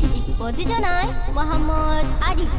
চিঠি প্রযোজনায় মোহাম্মদ আরিফ।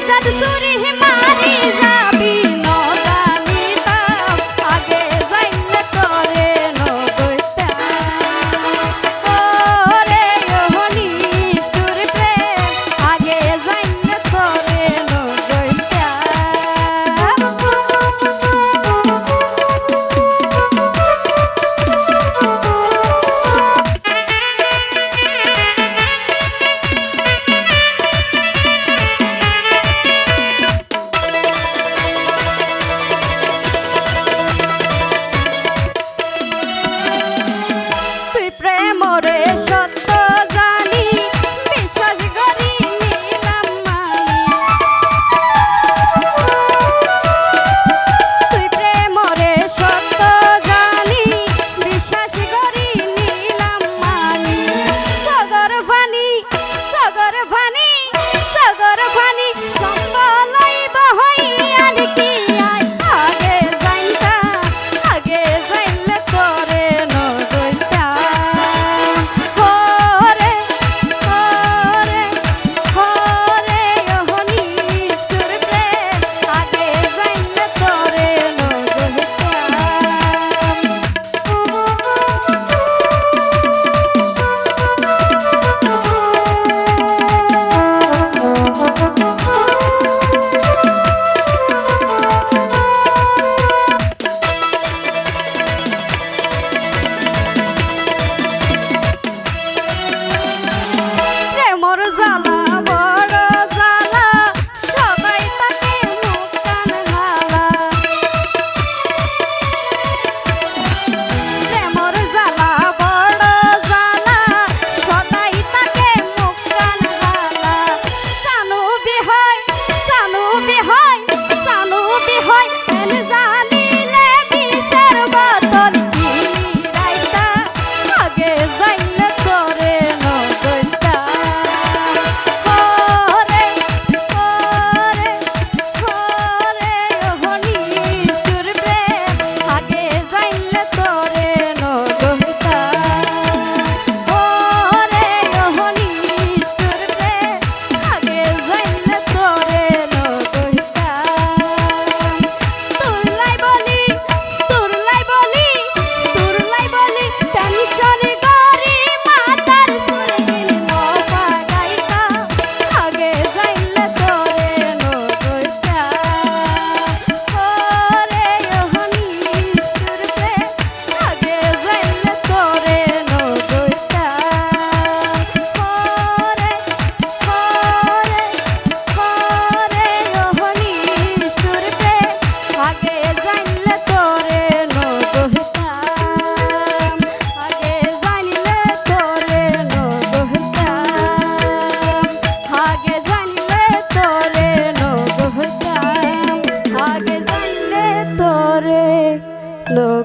इज्जत सुरी मारी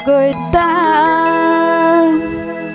গৈতা